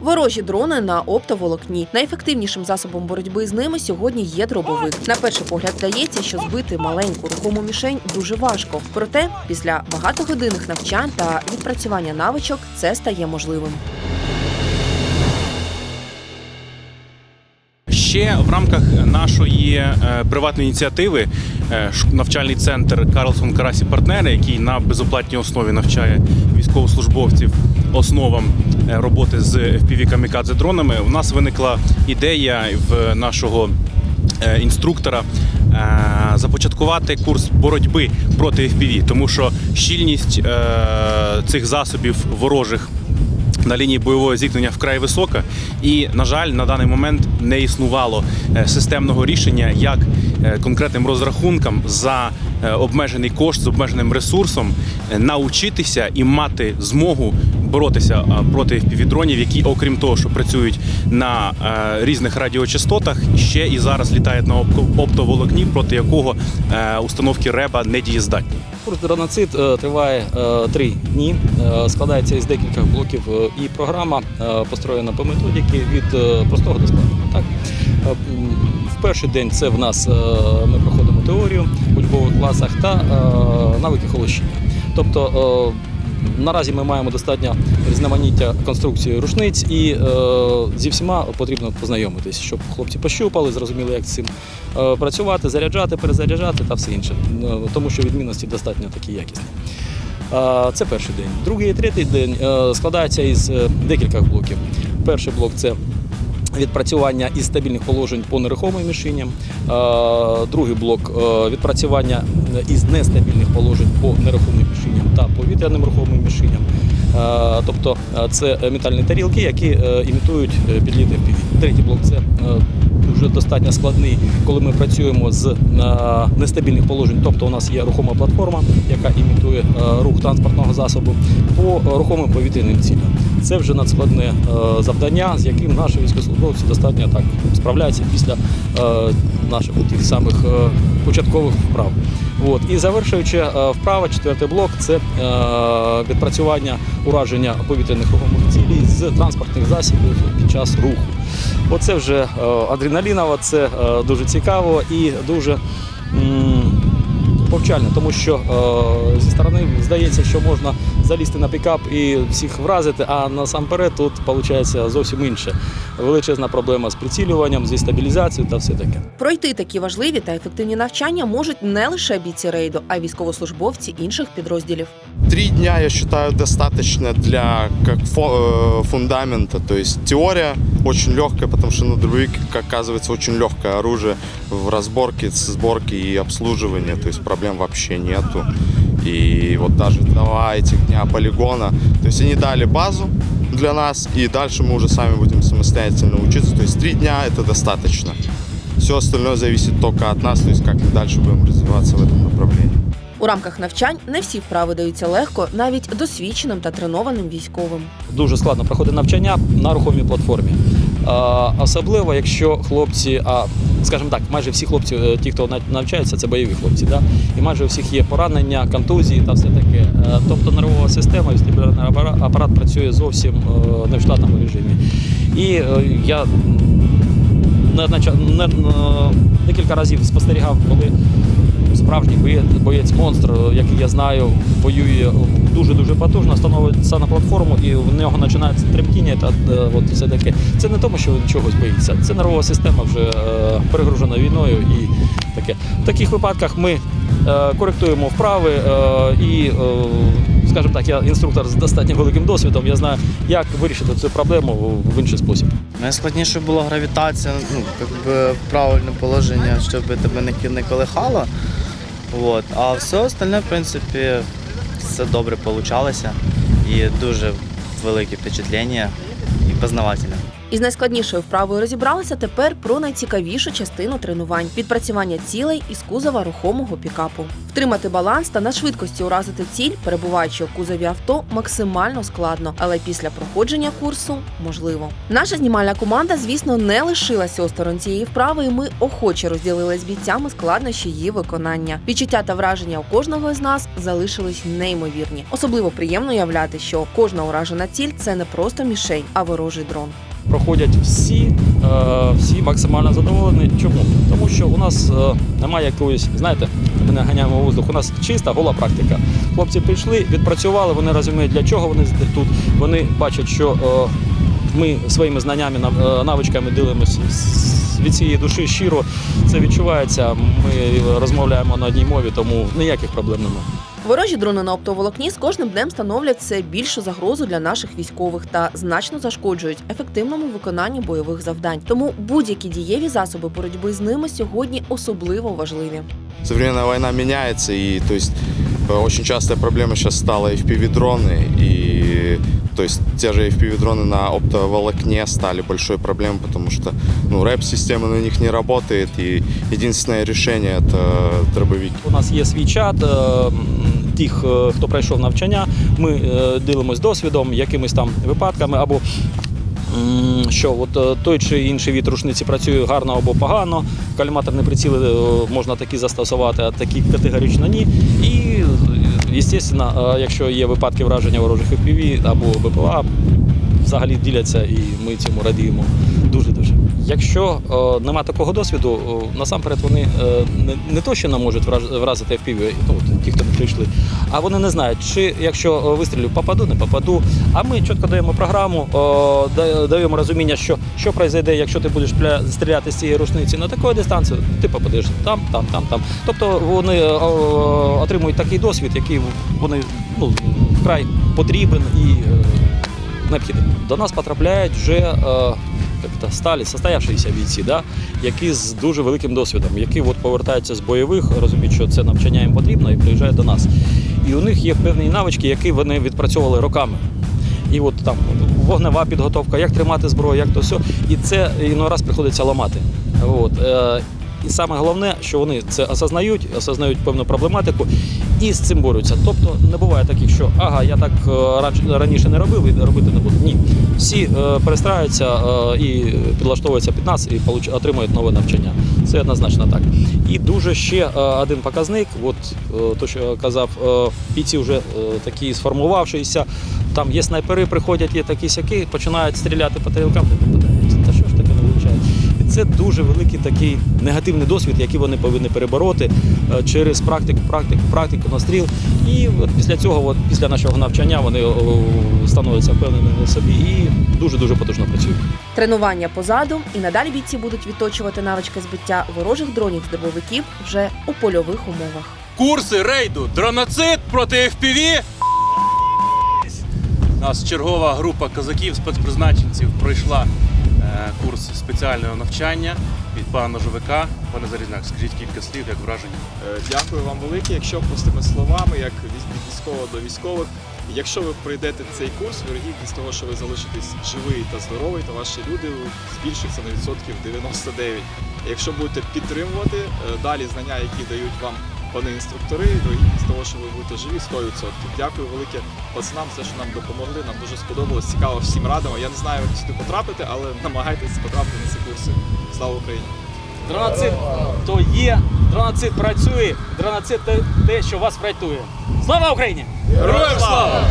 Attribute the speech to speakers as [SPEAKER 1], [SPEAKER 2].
[SPEAKER 1] Ворожі дрони на оптоволокні. Найефективнішим засобом боротьби з ними сьогодні є дробовик. На перший погляд здається, що збити маленьку рухому мішень дуже важко. Проте, після багатогодинних навчань та відпрацювання навичок це стає можливим.
[SPEAKER 2] Ще в рамках нашої е, приватної ініціативи е, навчальний центр Карлсон Карасі Партнери, який на безоплатній основі навчає військовослужбовців основам е, роботи з fpv камікадзе дронами. У нас виникла ідея в нашого е, інструктора е, започаткувати курс боротьби проти FPV, тому що щільність цих засобів ворожих на лінії бойового зіткнення вкрай висока, і на жаль, на даний момент не існувало е, системного рішення, як е, конкретним розрахункам за е, обмежений кошт з обмеженим ресурсом научитися і мати змогу боротися проти FPV-дронів, які, окрім того, що працюють на різних радіочастотах, ще і зараз літають на опто- оптоволокні, проти якого установки РЕБа не дієздатні.
[SPEAKER 3] Курс е, триває е, три дні, е, складається із декількох блоків і програма построєна по методіки від простого до складного. Так? В перший день це в нас ми проходимо теорію в учбових класах та навики холощення. Тобто Наразі ми маємо достатньо різноманіття конструкції рушниць, і е, зі всіма потрібно познайомитись, щоб хлопці пощупали, зрозуміли, як з цим е, працювати, заряджати, перезаряджати та все інше. Е, тому що відмінності достатньо такі якісні. Е, Це перший день. Другий і третій день складається із декількох блоків. Перший блок це відпрацювання із стабільних положень по нерухомим мішеням. Е, Другий блок е, відпрацювання із нестабільних положень по нерухомим мішеням та повітряним рухомим мішеням. Е, Тобто це метальні тарілки, які імітують е, підліт FPV. Третій блок це е, дуже достатньо складний, коли ми працюємо з нестабільних положень. Тобто у нас є рухома платформа, яка імітує рух транспортного засобу по рухомим повітряним цілям. Це вже надскладне е, завдання, з яким наші військовослужбовці достатньо так справляються після е, наших тих самих е, початкових вправ. От. І завершуючи вправа, четвертий блок це відпрацювання ураження повітряних рухомих цілей з транспортних засобів під час руху. Оце вже адреналіново, це дуже цікаво і дуже повчально, тому що зі сторони здається, що можна залізти на пікап і всіх вразити, а насамперед тут виходить зовсім інше. Величезна проблема з прицілюванням, зі стабілізацією та все таке.
[SPEAKER 1] Пройти такі важливі та ефективні навчання можуть не лише бійці рейду, а й військовослужбовці інших підрозділів.
[SPEAKER 4] Три дня, я считаю, достаточно для как э, фундамента. То есть теория очень легкая, потому что ну, дробовик, как оказывается, очень легкое оружие в разборке, сборке и обслуживании. То есть проблем вообще нету И вот даже два этих дня полигона, то есть они дали базу для нас, и дальше мы уже сами будем самостоятельно учиться. То есть три дня это достаточно. Все остальное зависит только от нас, то есть как мы дальше будем развиваться в этом направлении.
[SPEAKER 1] У рамках навчань не всі вправи даються легко, навіть досвідченим та тренованим військовим.
[SPEAKER 3] Дуже складно проходить навчання на рухомій платформі. Особливо, якщо хлопці, а скажімо так, майже всі хлопці, е, ті, хто на- навчається, це бойові хлопці, да? і майже у всіх є поранення, контузії та все таке. Е, Тобто нервова система, вестибулярний апарат, апарат працює зовсім е, не в штатному режимі. І я декілька разів спостерігав, коли справжній боєць, боєць монстр, який я знаю, воює дуже-дуже потужно, становиться на платформу і в нього починається тремтіння та е, от все таке. Це не тому, що він чогось боїться. Це нервова система вже е, перегружена війною і таке. В таких випадках ми е, коректуємо вправи і, скажімо так, я інструктор з достатньо великим досвідом. Я знаю, як вирішити цю проблему в- інший спосіб.
[SPEAKER 5] Найскладніше було гравітація, ну, якби правильне положення, щоб тебе не колихало. От. А все остальне, в принципі, все добре вийшло і дуже велике впечатлення і познавательне.
[SPEAKER 1] Із найскладнішою вправою розібралися тепер про найцікавішу частину тренувань відпрацювання цілей із кузова рухомого пікапу. Втримати баланс та на швидкості уразити ціль, перебуваючи у кузові авто, максимально складно, але після проходження курсу можливо. Наша знімальна команда, звісно, не лишилася осторонь цієї вправи, і ми охоче розділили з бійцями складнощі її виконання. Відчуття та враження у кожного з нас залишились неймовірні. Особливо приємно уявляти, що кожна уражена ціль це не просто мішень, а ворожий дрон.
[SPEAKER 3] Проходять всі, е, всі максимально задоволені. Чому? Тому що у нас е, немає якоїсь, знаєте, ми не ганяємо воздух. У нас чиста гола практика. Хлопці прийшли, відпрацювали, вони розуміють, для чого вони тут. Вони бачать, що е, ми своїми знаннями, нав- навичками ділимося від цієї душі щиро. Це відчувається. Ми розмовляємо на одній мові, тому ніяких проблем немає.
[SPEAKER 1] Ворожі дрони на оптоволокні з кожним днем становлять все більшу загрозу для наших військових та значно зашкоджують ефективному виконанню бойових завдань. Тому будь-які дієві засоби боротьби з ними сьогодні особливо важливі.
[SPEAKER 4] Современная война меняется, и то есть э, очень частая проблема сейчас стала FPV-дроны, и то есть те же FPV-дроны на оптоволокне стали большой проблемой, потому что ну, рэп-система на них не работает, и единственное решение это дробовики.
[SPEAKER 3] У нас є свій чат е, м, тих, е, хто пройшов навчання. Ми е, ділимось досвідом, якимись там випадками або. Що от е, той чи інший від рушниці працює гарно або погано, каліматорні приціли можна такі застосувати, а такі категорично ні. І, звісно, якщо є випадки враження ворожих FPV або БПЛА, взагалі діляться і ми цьому радіємо дуже-дуже. Якщо е, нема такого досвіду, е, насамперед вони е, не, не то, що не можуть вразити FPV, ну, от ті, хто не прийшли, а вони не знають, чи якщо е, вистрілю, попаду, не попаду. А ми чітко даємо програму, е, даємо розуміння, що, що произойде, якщо ти будеш пля- стріляти з цієї рушниці на таку дистанцію, ти попадеш там, там, там, там. Тобто вони е, отримують такий досвід, який вони ну, вкрай потрібен і е, необхідний. До нас потрапляють вже е, як то, сталі, состоявшиеся бійці, да, які з дуже великим досвідом, які от повертаються з бойових, розуміють, що це навчання їм потрібно, і приїжджають до нас. І у них є певні навички, які вони відпрацьовували роками. І от там вогнева підготовка, як тримати зброю, як то все. І це іной раз приходиться ламати. От. І саме головне, що вони це осознають, осознають певну проблематику і з цим борються. Тобто не буває таких, що ага, я так е, раніше не робив і робити не буду. Ні. Всі е, перестраюються е, і підлаштовуються під нас і отримують нове навчання. Це однозначно так. І дуже ще один показник, от то, що я казав, бійці вже такі сформувавшися. Там є снайпери, приходять, є такі сяки, починають стріляти по тарілкам, це дуже великий такий негативний досвід, який вони повинні перебороти е, через практику, практику, практику настріл. І от після цього, от, після нашого навчання, вони становляться впевненими в собі і дуже дуже потужно працюють.
[SPEAKER 1] Тренування позаду, і надалі бійці будуть відточувати навички збиття ворожих дронів з дробовиків вже у польових умовах.
[SPEAKER 2] Курси рейду Дроноцит проти FPV. У нас чергова група козаків, спецпризначенців пройшла курс спеціального навчання від пана Ножовика. Пане Зарізняк, скажіть кілька слів, як враження.
[SPEAKER 6] Е, Дякую вам велике. Якщо простими словами, як від військового до військових, якщо ви пройдете цей курс, вірогідність того, що ви залишитесь живий та здоровий, то ваші люди збільшиться на відсотків 99. Якщо будете підтримувати е, далі знання, які дають вам пани інструктори, з того, що ви будете живі, 100%. Дякую велике пацанам, за те, що нам допомогли. Нам дуже сподобалось. Цікаво всім радимо. Я не знаю, як сюди потрапити, але намагайтесь потрапити на ці курси. Слава Україні!
[SPEAKER 3] Дроноцит то є, дроноцит працює, дроноцит те, те, що вас врятує. Слава Україні!
[SPEAKER 2] Героям слава!